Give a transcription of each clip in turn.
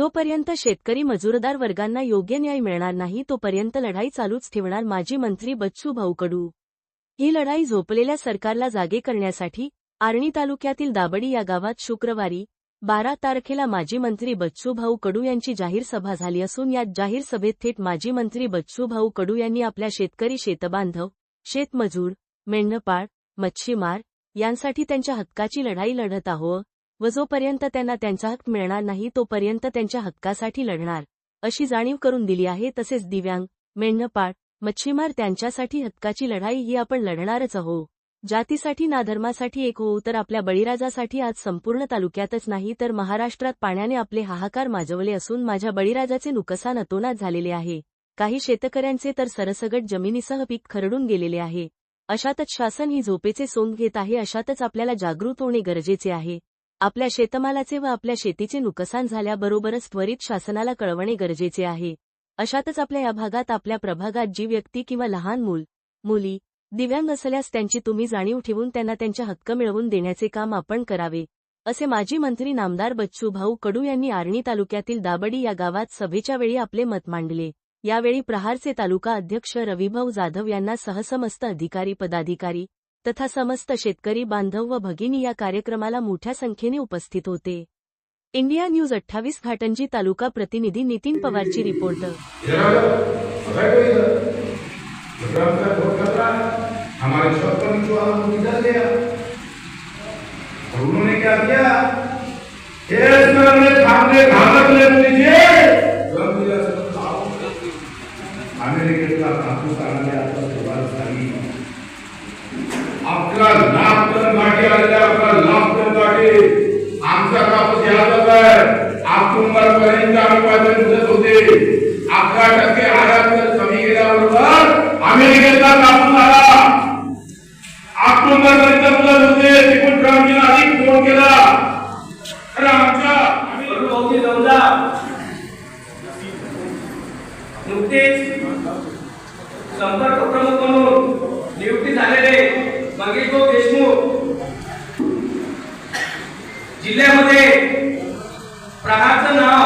जोपर्यंत शेतकरी मजूरदार वर्गांना योग्य न्याय मिळणार नाही तोपर्यंत लढाई चालूच ठेवणार माजी मंत्री बच्चू भाऊ कडू ही लढाई झोपलेल्या सरकारला जागे करण्यासाठी आर्णी तालुक्यातील दाबडी या गावात शुक्रवारी बारा तारखेला माजी मंत्री बच्चू भाऊ कडू यांची जाहीर सभा झाली असून यात जाहीर सभेत थेट माजी मंत्री बच्चू भाऊ कडू यांनी आपल्या शेतकरी शेतबांधव शेतमजूर मेंढपाळ मच्छीमार यांसाठी त्यांच्या हक्काची लढाई लढत आहो व जोपर्यंत त्यांना त्यांचा हक्क मिळणार नाही तोपर्यंत त्यांच्या हक्कासाठी लढणार. अशी जाणीव करून दिली आहे तसेच दिव्यांग मेंढपाळ मच्छीमार त्यांच्यासाठी हक्काची लढाई ही आपण लढणारच आहो. जातीसाठी ना धर्मासाठी एक होऊ तर आपल्या बळीराजासाठी आज संपूर्ण तालुक्यातच नाही तर महाराष्ट्रात पाण्याने आपले हाहाकार माजवले असून माझ्या बळीराजाचे नुकसान अतोनात झालेले आहे. काही शेतकऱ्यांचे तर सरसगट जमिनीसह पीक खरडून गेलेले आहे. अशातच शासन ही झोपेचे सोंग घेत आहे अशातच आपल्याला जागृत होणे गरजेचे आहे. आपल्या शेतमालाचे व आपल्या शेतीचे नुकसान झाल्याबरोबरच त्वरित शासनाला कळवणे गरजेचे आहे. अशातच आपल्या या भागात आपल्या प्रभागात जी व्यक्ती किंवा लहान मूल मुली दिव्यांग असल्यास त्यांची तुम्ही जाणीव ठेवून त्यांना त्यांच्या हक्क मिळवून देण्याचे काम आपण करावे असे माजी मंत्री नामदार बच्चू भाऊ कडू यांनी आर्णी तालुक्यातील दाबडी या गावात सभेच्या वेळी आपले मत मांडले. यावेळी प्रहारचे तालुका अध्यक्ष रविभाऊ जाधव यांना सहसमस्त अधिकारी पदाधिकारी तथा समस्त शेतकरी बांधव व भगिनी या कार्यक्रमाला मोठ्या संख्येने उपस्थित होते. इंडिया न्यूज अठ्ठावीस घाटंजी तालुका प्रतिनिधी नितीन पवारची रिपोर्ट. अमेरिकेतला कापूस आणायला आता सुरुवात झाली अकरा लाख टन मागे आलेला आपला लाख टन मागे. आमचा कापूस यादच आहे. ऑक्टोबर पर्यंत आम्ही पाहिजे मुदत होते. अकरा टक्के आयात कमी केल्याबरोबर अमेरिकेचा कापूस आला ऑक्टोबर पर्यंत मुदत होते. तिकून ट्रम्पने अधिक फोन केला. अरे आमच्या आम्ही भाऊजी नुकतेच संपर्क प्रमुख म्हणून नियुक्ती झालेले भाऊ देशमुख. जिल्ह्यामध्ये प्रहारचं नाव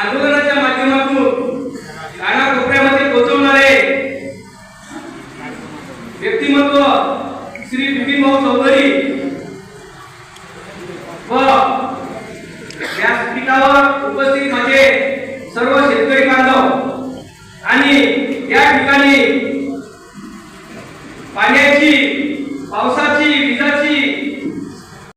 आंदोलनाच्या माध्यमातून कानाकोपऱ्यामध्ये पोहोचवणारे व्यक्तिमत्व श्री बिपिनभाऊ चौधरी व व्यासपीठावर उपस्थित माझे सर्व शेतकरी बांधव. आणि या ठिकाणी